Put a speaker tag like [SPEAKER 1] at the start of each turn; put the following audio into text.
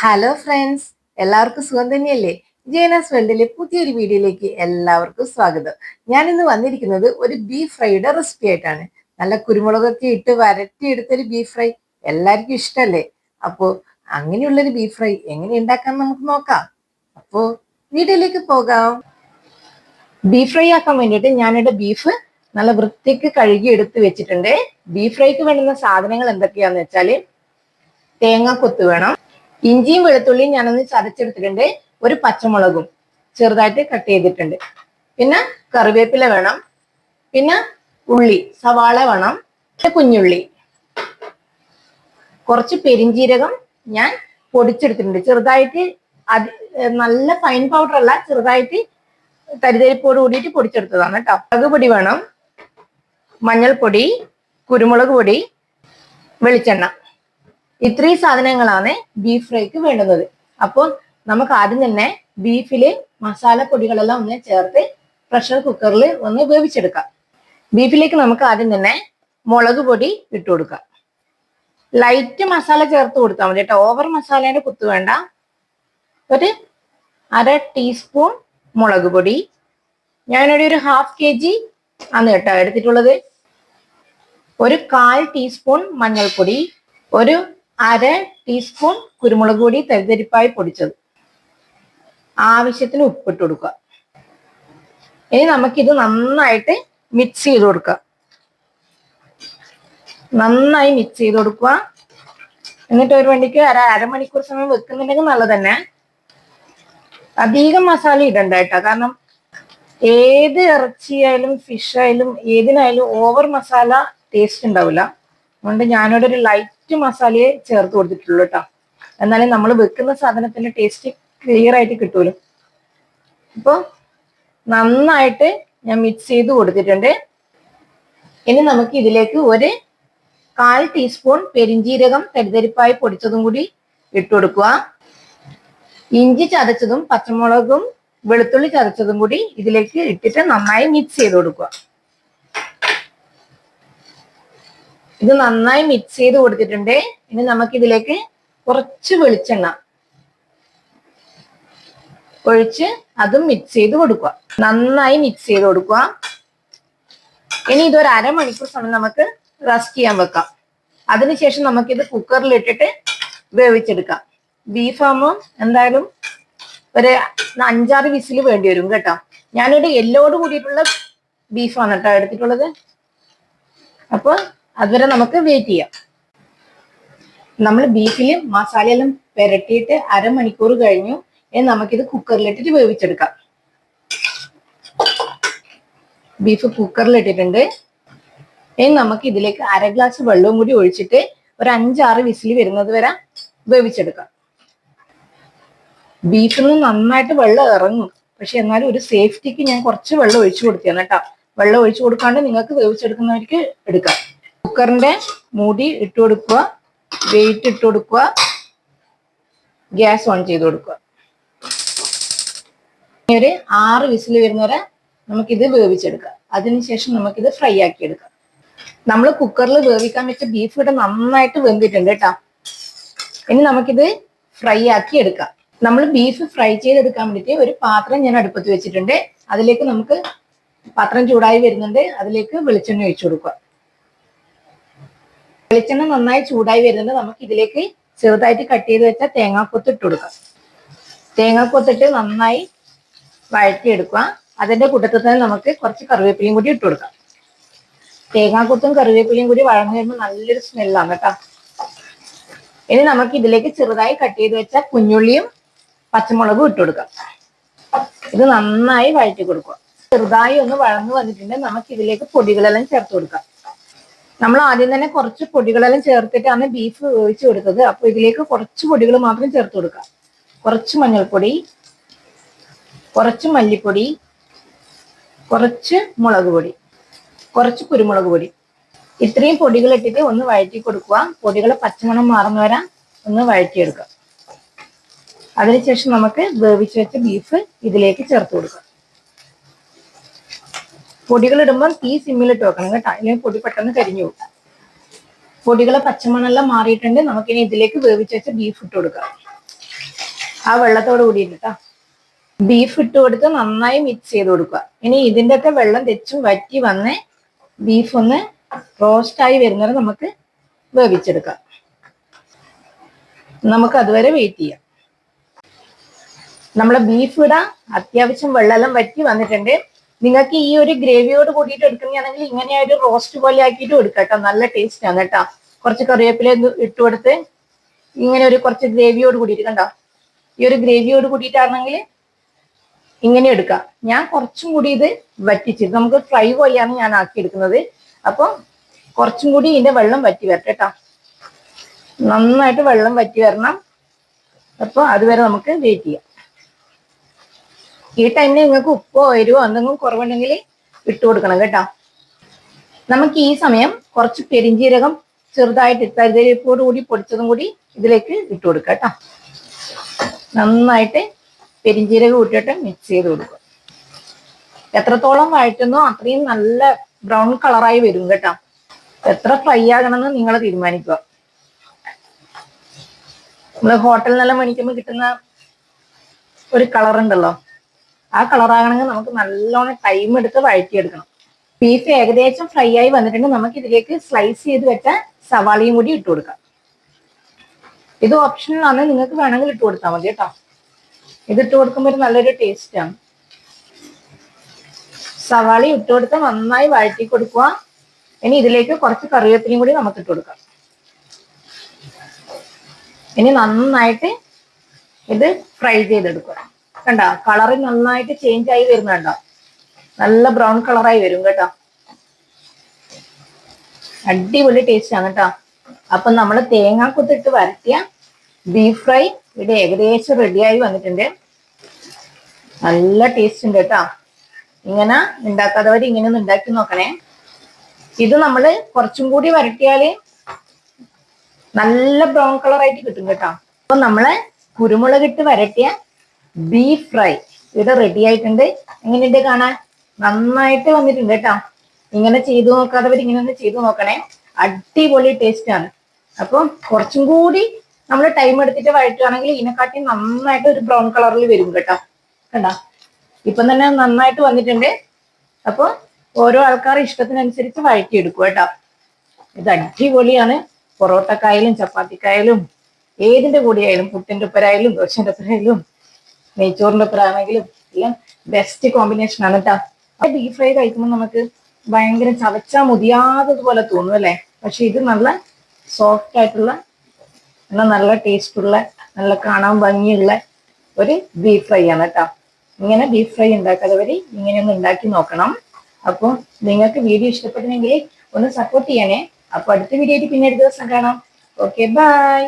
[SPEAKER 1] Hello friends എല്ലാവർക്കും സുഖം തന്നെയല്ലേ? ജേനസ് ഫ്രണ്ടിലെ പുതിയൊരു വീഡിയോയിലേക്ക് എല്ലാവർക്കും സ്വാഗതം. ഞാൻ ഇന്ന് വന്നിരിക്കുന്നത് ഒരു ബീഫ് ഫ്രൈയുടെ റെസിപ്പി ആയിട്ടാണ്. നല്ല കുരുമുളകൊക്കെ ഇട്ട് വരട്ടിയെടുത്തൊരു ബീഫ് ഫ്രൈ എല്ലാവർക്കും ഇഷ്ടമല്ലേ അപ്പോൾ അങ്ങനെയുള്ളൊരു ബീഫ് ഫ്രൈ എങ്ങനെ ഉണ്ടാക്കാൻ നമുക്ക് നോക്കാം. അപ്പോൾ വീഡിയോയിലേക്ക് പോകാം. ബീഫ് ഫ്രൈ ആക്കാൻ വേണ്ടിയിട്ട് ഞാനിവിടെ ബീഫ് നല്ല വൃത്തിക്ക് കഴുകി എടുത്ത് വെച്ചിട്ടുണ്ട് ബീഫ് ഫ്രൈക്ക് വേണ്ടുന്ന സാധനങ്ങൾ എന്തൊക്കെയാന്ന് വെച്ചാൽ തേങ്ങ കൊത്ത് വേണം. ഇഞ്ചിയും വെളുത്തുള്ളിയും ഞാനൊന്ന് ചതച്ചെടുത്തിട്ടുണ്ട്. ഒരു പച്ചമുളകും ചെറുതായിട്ട് കട്ട് ചെയ്തിട്ടുണ്ട്. പിന്നെ കറിവേപ്പില വേണം. പിന്നെ ഉള്ളി സവാള വേണം. പിന്നെ കുഞ്ഞുള്ളി. കുറച്ച് പെരിഞ്ചീരകം ഞാൻ പൊടിച്ചെടുത്തിട്ടുണ്ട്. ചെറുതായിട്ട് അത് നല്ല ഫൈൻ പൗഡർ അല്ല ചെറുതായിട്ട് തരിതരിപ്പോട് കൂടിയിട്ട് പൊടിച്ചെടുത്തതാണ് കേട്ടോ മുളക് പൊടി വേണം. മഞ്ഞൾപ്പൊടി കുരുമുളക് പൊടി വെളിച്ചെണ്ണ. ഇത്രയും സാധനങ്ങളാണ് ബീഫ് ഫ്രൈക്ക് വേണ്ടുന്നത് അപ്പോൾ നമുക്ക് ആദ്യം തന്നെ ബീഫിൽ മസാല പൊടികളെല്ലാം ഒന്ന് ചേർത്ത് പ്രഷർ കുക്കറിൽ ഒന്ന് വേവിച്ചെടുക്കാം. ബീഫിലേക്ക് നമുക്ക് ആദ്യം തന്നെ മുളക് പൊടി ഇട്ട് കൊടുക്കാം. ലൈറ്റ് മസാല ചേർത്ത് കൊടുത്താൽ മതി കേട്ടോ. ഓവർ മസാലേന്റെ കുത്ത് വേണ്ട. ഒരു അര ടീസ്പൂൺ മുളക് പൊടി. ഞാനിവിടെ ഒരു ഹാഫ് കെ ജി ആണ് കേട്ടോ എടുത്തിട്ടുള്ളത്. ഒരു കാൽ ടീസ്പൂൺ മഞ്ഞൾപ്പൊടി. ഒരു അര ടീസ്പൂൺ കുരുമുളക് പൊടി തരിതരിപ്പായി പൊടിച്ചത്. ആവശ്യത്തിന് ഉപ്പിട്ട് കൊടുക്കുക. ഇനി നമുക്കിത് നന്നായിട്ട് മിക്സ് ചെയ്ത് കൊടുക്കുക. നന്നായി മിക്സ് ചെയ്ത് കൊടുക്കുക. എന്നിട്ട് ഒരു വണ്ടിക്ക് അര അരമണിക്കൂർ സമയം വെക്കുന്നുണ്ടെങ്കിൽ നല്ലത് തന്നെ. അധികം മസാല ഇടണ്ട കാരണം ഏത് ഇറച്ചിയായാലും ഫിഷ് ആയാലും ഏതിനായാലും ഓവർ മസാല ടേസ്റ്റ് ഉണ്ടാവില്ല. അതുകൊണ്ട് ഞാനിവിടെ ഒരു ലൈറ്റ് മസാലയെ ചേർത്ത് കൊടുത്തിട്ടുള്ളൂ കേട്ടോ എന്നാലും നമ്മൾ വെക്കുന്ന സാധനത്തിന്റെ ടേസ്റ്റ് ക്ലിയർ ആയിട്ട് കിട്ടുമല്ലോ അപ്പോൾ നന്നായിട്ട് ഞാൻ മിക്സ് ചെയ്ത് കൊടുത്തിട്ടുണ്ട്. ഇനി നമുക്ക് ഇതിലേക്ക് ഒരു കാൽ ടീസ്പൂൺ പെരിഞ്ജീരകം തരിതരിപ്പായി പൊടിച്ചതും കൂടി ഇട്ട് കൊടുക്കുക. ഇഞ്ചി ചതച്ചതും പച്ചമുളകും വെളുത്തുള്ളി ചതച്ചതും കൂടി ഇതിലേക്ക് ഇട്ടിട്ട് നന്നായി മിക്സ് ചെയ്ത് കൊടുക്കുക. ഇത് നന്നായി മിക്സ് ചെയ്ത് കൊടുത്തിട്ടുണ്ട്. ഇനി നമുക്ക് ഇതിലേക്ക് കുറച്ച് വെളിച്ചെണ്ണ ഒഴിച്ച് അതും മിക്സ് ചെയ്ത് കൊടുക്കുക. നന്നായി മിക്സ് ചെയ്ത് കൊടുക്കുക. ഇനി ഇതൊരു അരമണിക്കൂർ സമയം നമുക്ക് റസ്റ്റ് ചെയ്യാൻ വെക്കാം. അതിനുശേഷം നമുക്കിത് കുക്കറിൽ ഇട്ടിട്ട് വേവിച്ചെടുക്കാം. ബീഫാകുമ്പോൾ എന്തായാലും ഒരു അഞ്ചാറ് വിസിൽ വേണ്ടി വരും കേട്ടോ. ഞാനൊരു എല്ലോട് കൂടിയിട്ടുള്ള ബീഫാണ് കേട്ടോ എടുത്തിട്ടുള്ളത്. അപ്പോൾ അതുവരെ നമുക്ക് വെയിറ്റ് ചെയ്യാം. നമ്മൾ ബീഫിൽ മസാലയെല്ലാം പുരട്ടിയിട്ട് അരമണിക്കൂർ കഴിഞ്ഞു. നമുക്കിത് കുക്കറിലിട്ടിട്ട് വേവിച്ചെടുക്കാം. ബീഫ് കുക്കറിലിട്ടിട്ടുണ്ട് ഇനി നമുക്ക് ഇതിലേക്ക് അര ഗ്ലാസ് വെള്ളവും കൂടി ഒഴിച്ചിട്ട് ഒരു അഞ്ചാറ് വിസിൽ വരുന്നത് വരെ വേവിച്ചെടുക്കാം. ബീഫിൽ നിന്ന് നന്നായിട്ട് വെള്ളം ഇറങ്ങും. പക്ഷെ എന്നാലും ഒരു സേഫ്റ്റിക്ക് ഞാൻ കുറച്ച് വെള്ളം ഒഴിച്ചു കൊടുത്തു കേട്ടോ. വെള്ളം ഒഴിച്ചു കൊടുക്കാണ്ട് നിങ്ങൾക്ക് വേവിച്ചെടുക്കുന്നവർക്ക് എടുക്കാം. കുക്കറിന്റെ മൂടി ഇട്ട് കൊടുക്കുക. വെയിറ്റ് ഇട്ട് കൊടുക്കുക. ഗ്യാസ് ഓൺ ചെയ്ത് കൊടുക്കുക. ഒരു ആറ് വിസിൽ വരുന്നവരെ നമുക്കിത് വേവിച്ചെടുക്കാം. അതിനുശേഷം നമുക്കിത് ഫ്രൈ ആക്കി എടുക്കാം നമ്മൾ കുക്കറിൽ വേവിക്കാൻ വെച്ച ബീഫ് ഇവിടെ നന്നായിട്ട് വെന്തിട്ടുണ്ട് കേട്ടോ. ഇനി നമുക്കിത് ഫ്രൈ ആക്കി എടുക്കാം. നമ്മൾ ബീഫ് ഫ്രൈ ചെയ്തെടുക്കാൻ വേണ്ടിയിട്ട് ഒരു പാത്രം ഞാൻ അടുപ്പത്ത് വെച്ചിട്ടുണ്ട്. അതിലേക്ക് നമുക്ക് പാത്രം ചൂടായി വരുന്നുണ്ട്. അതിലേക്ക് വെളിച്ചെണ്ണ ഒഴിച്ചു കൊടുക്കുക. വെളിച്ചെണ്ണ നന്നായി ചൂടായി വരുന്നത് നമുക്ക് ഇതിലേക്ക് ചെറുതായിട്ട് കട്ട് ചെയ്ത് വെച്ച തേങ്ങാക്കൊത്ത് ഇട്ട് കൊടുക്കാം. തേങ്ങാക്കൊത്തിട്ട് നന്നായി വഴറ്റിയെടുക്കുക. അതിന്റെ കൂട്ടത്തിൽ തന്നെ നമുക്ക് കുറച്ച് കറിവേപ്പിലയും കൂടി ഇട്ട് കൊടുക്കാം. തേങ്ങാക്കൊത്തും കറിവേപ്പിലയും കൂടി വഴങ്ങി വരുമ്പോൾ നല്ലൊരു സ്മെല്ലാണ് കേട്ടോ. ഇനി നമുക്ക് ഇതിലേക്ക് ചെറുതായി കട്ട് ചെയ്ത് വെച്ച കുഞ്ഞുള്ളിയും പച്ചമുളകും ഇട്ട് കൊടുക്കാം. ഇത് നന്നായി വഴറ്റി കൊടുക്കുക. ചെറുതായി ഒന്ന് വഴന്നു വന്നിട്ടുണ്ടെങ്കിൽ നമുക്ക് ഇതിലേക്ക് പൊടികളെല്ലാം ചേർത്ത് കൊടുക്കാം. നമ്മൾ ആദ്യം തന്നെ കുറച്ച് പൊടികളെല്ലാം ചേർത്തിട്ടാണ് ബീഫ് വേവിച്ച് കൊടുത്തത്. അപ്പോൾ ഇതിലേക്ക് കുറച്ച് പൊടികൾ മാത്രം ചേർത്ത് കൊടുക്കാം. കുറച്ച് മഞ്ഞൾപ്പൊടി കുറച്ച് മല്ലിപ്പൊടി കുറച്ച് മുളക് പൊടി കുറച്ച് കുരുമുളക് പൊടി. ഇത്രയും പൊടികൾ ഇട്ടിട്ട് ഒന്ന് വഴറ്റി കൊടുക്കുക. പൊടികൾ പച്ചമണം മാറുന്ന വരാൻ ഒന്ന് വഴറ്റിയെടുക്കുക. അതിനുശേഷം നമുക്ക് വേവിച്ച് വെച്ച ബീഫ് ഇതിലേക്ക് ചേർത്ത് കൊടുക്കാം. പൊടികൾ ഇടുമ്പോൾ തീ സിമ്മിലിട്ട് വെക്കണം കേട്ടോ. അല്ലെങ്കിൽ പൊടി പെട്ടെന്ന് കരിഞ്ഞു പോകും. പൊടികളെ പച്ചമണെല്ലാം മാറിയിട്ടുണ്ട്. നമുക്കിനി ഇതിലേക്ക് വേവിച്ച് വെച്ച ബീഫ് ഇട്ട് കൊടുക്കാം. ആ വെള്ളത്തോട് കൂടി കേട്ടോ ബീഫ് ഇട്ട് കൊടുത്ത് നന്നായി മിക്സ് ചെയ്ത് കൊടുക്കുക. ഇനി ഇതിന്റെ ഒക്കെ വെള്ളം തെച്ചും വറ്റി വന്ന് ബീഫ് ഒന്ന് റോസ്റ്റായി വരുന്നത് നമുക്ക് വേവിച്ചെടുക്കാം. നമുക്ക് അതുവരെ വെയിറ്റ് ചെയ്യാം. നമ്മളെ ബീഫ് ഇടാം അത്യാവശ്യം വെള്ളമെല്ലാം വറ്റി വന്നിട്ടുണ്ട്. നിങ്ങൾക്ക് ഈ ഒരു ഗ്രേവിയോട് കൂടിയിട്ട് എടുക്കുന്നതാണെങ്കിൽ ഇങ്ങനെ ഒരു റോസ്റ്റ് പോലെ ആക്കിയിട്ട് എടുക്കാം കേട്ടോ നല്ല ടേസ്റ്റ് ആണ് കേട്ടോ. കുറച്ച് കറിവേപ്പില ഇട്ട് കൊടുത്ത് ഇങ്ങനെ ഒരു കുറച്ച് ഗ്രേവിയോട് കൂടിയിട്ട് കണ്ടോ? ഈ ഒരു ഗ്രേവിയോട് കൂടിയിട്ടാണെങ്കിൽ ഇങ്ങനെ എടുക്കാം. ഞാൻ കുറച്ചും കൂടി ഇത് വറ്റിച്ച് നമുക്ക് ഫ്രൈ പോലെയാണ് ഞാൻ ആക്കിയെടുക്കുന്നത് അപ്പോൾ കുറച്ചും കൂടി ഇതിന്റെ വെള്ളം വറ്റി വരട്ടെ കേട്ടോ. നന്നായിട്ട് വെള്ളം വറ്റി വരണം. അപ്പോൾ അതുവരെ നമുക്ക് വെയിറ്റ് ചെയ്യാം. ഈ ടൈമിൽ നിങ്ങൾക്ക് ഉപ്പോ എരിവോ എന്തെങ്കിലും കുറവുണ്ടെങ്കിൽ ഇട്ട് കൊടുക്കണം കേട്ടോ. നമുക്ക് ഈ സമയം കുറച്ച് പെരിഞ്ജീരകം ചെറുതായിട്ട് തരിതരിപ്പോട് കൂടി പൊടിച്ചതും കൂടി ഇതിലേക്ക് ഇട്ട് കൊടുക്കുക കേട്ടോ. നന്നായിട്ട് പെരിഞ്ജീരകം ഇട്ടിട്ട് മിക്സ് ചെയ്ത് കൊടുക്കുക. എത്രത്തോളം വഴറ്റുന്നോ അത്രയും നല്ല ബ്രൗൺ കളറായി വരും കേട്ടോ. എത്ര ഫ്രൈ ആകണമെന്ന് നിങ്ങൾ തീരുമാനിക്കുക. നമ്മൾ ഹോട്ടലിൽ നല്ല മേടിക്കുമ്പോൾ കിട്ടുന്ന ഒരു കളർ ഉണ്ടല്ലോ. ആ കളറാകണമെങ്കിൽ നമുക്ക് നല്ലോണം ടൈം എടുത്ത് വഴറ്റിയെടുക്കണം. ബീഫ് ഏകദേശം ഫ്രൈ ആയി വന്നിട്ടുണ്ട്. നമുക്ക് ഇതിലേക്ക് സ്ലൈസ് ചെയ്ത് വെച്ച സവാളയും കൂടി ഇട്ട് കൊടുക്കാം. ഇത് ഓപ്ഷണൽ നിങ്ങൾക്ക് വേണമെങ്കിൽ ഇട്ട് കൊടുത്താൽ മതി കേട്ടോ. ഇത് ഇട്ട് കൊടുക്കുമ്പോൾ ഒരു നല്ലൊരു ടേസ്റ്റാണ് സവാള ഇട്ട് കൊടുത്ത് നന്നായി വഴറ്റി കൊടുക്കുക. ഇനി ഇതിലേക്ക് കുറച്ച് കറിവേപ്പിലയും കൂടി നമുക്ക് ഇട്ട് കൊടുക്കാം. ഇനി നന്നായിട്ട് ഇത് ഫ്രൈ ചെയ്തെടുക്കുക. കണ്ട? കളറ് നന്നായിട്ട് ചേഞ്ച് ആയി വരുന്നുണ്ടോ നല്ല ബ്രൗൺ കളറായി വരും കേട്ടോ. അടിപൊളി ടേസ്റ്റ് ആണ് കേട്ടോ. അപ്പൊ നമ്മൾ തേങ്ങാക്കൊത്തിട്ട് വരട്ടിയ ബീഫ് ഫ്രൈ ഇവിടെ ഏകദേശം റെഡിയായി വന്നിട്ടുണ്ട്. നല്ല ടേസ്റ്റ് ഉണ്ട് കേട്ടോ. ഇങ്ങനെ ഉണ്ടാക്കാത്തവർ ഇങ്ങനെ ഒന്ന് ഉണ്ടാക്കി നോക്കണേ. ഇത് നമ്മൾ കുറച്ചും കൂടി വരട്ടിയാൽ നല്ല ബ്രൗൺ കളറായിട്ട് കിട്ടും കേട്ടോ. അപ്പൊ നമ്മൾ കുരുമുളകിട്ട് വരട്ടിയ ബീഫ് ഫ്രൈ ഇവിടെ റെഡി ആയിട്ടുണ്ട്. എങ്ങനെയുണ്ട് കാണാൻ? നന്നായിട്ട് വന്നിട്ടുണ്ട് കേട്ടോ. ഇങ്ങനെ ചെയ്തു നോക്കാതെ നോക്കാത്തവർ ഇങ്ങനെ ചെയ്തു നോക്കണേ. അടിപൊളി ടേസ്റ്റ് ആണ്. അപ്പൊ കുറച്ചും കൂടി നമ്മൾ ടൈം എടുത്തിട്ട് വഴറ്റുകയാണെങ്കിൽ ഇതിനെക്കാട്ടി നന്നായിട്ട് ഒരു ബ്രൗൺ കളറിൽ വരും കേട്ടോ. കണ്ടോ? ഇപ്പം തന്നെ നന്നായിട്ട് വന്നിട്ടുണ്ട്. അപ്പൊ ഓരോ ആൾക്കാർ ഇഷ്ടത്തിനനുസരിച്ച് വഴറ്റിയെടുക്കും കേട്ടോ. ഇത് അടിപൊളിയാണ്. പൊറോട്ടക്കായാലും ചപ്പാത്തിക്കായാലും ഏതിന്റെ കൂടിയായാലും പുട്ടിന്റെ ഒപ്പരായാലും ദോശന്റെ ഒപ്പരായാലും നെയ്ച്ചോറിന്റെ ഒപ്പരാണെങ്കിലും എല്ലാം ബെസ്റ്റ് കോമ്പിനേഷൻ ആണ് കേട്ടോ ബീഫ് ഫ്രൈ കഴിക്കുമ്പോൾ നമുക്ക് ഭയങ്കര ചവച്ചാൽ മുതിയാത്തതുപോലെ തോന്നും അല്ലേ? പക്ഷെ ഇത് നല്ല സോഫ്റ്റ് ആയിട്ടുള്ള നല്ല നല്ല ടേസ്റ്റുള്ള നല്ല കാണാൻ ഭംഗിയുള്ള ഒരു ബീഫ് ഫ്രൈ ആണ് കേട്ടോ ഇങ്ങനെ ബീഫ് ഫ്രൈ ഉണ്ടാക്കാത്തവർ ഇങ്ങനെ ഒന്ന് ഉണ്ടാക്കി നോക്കണം. അപ്പോൾ നിങ്ങൾക്ക് വീഡിയോ ഇഷ്ടപ്പെട്ടില്ലെങ്കിൽ ഒന്ന് സപ്പോർട്ട് ചെയ്യണേ അപ്പോൾ അടുത്ത വീഡിയോ പിന്നെ ഒരു ദിവസം കാണാം. Okay bye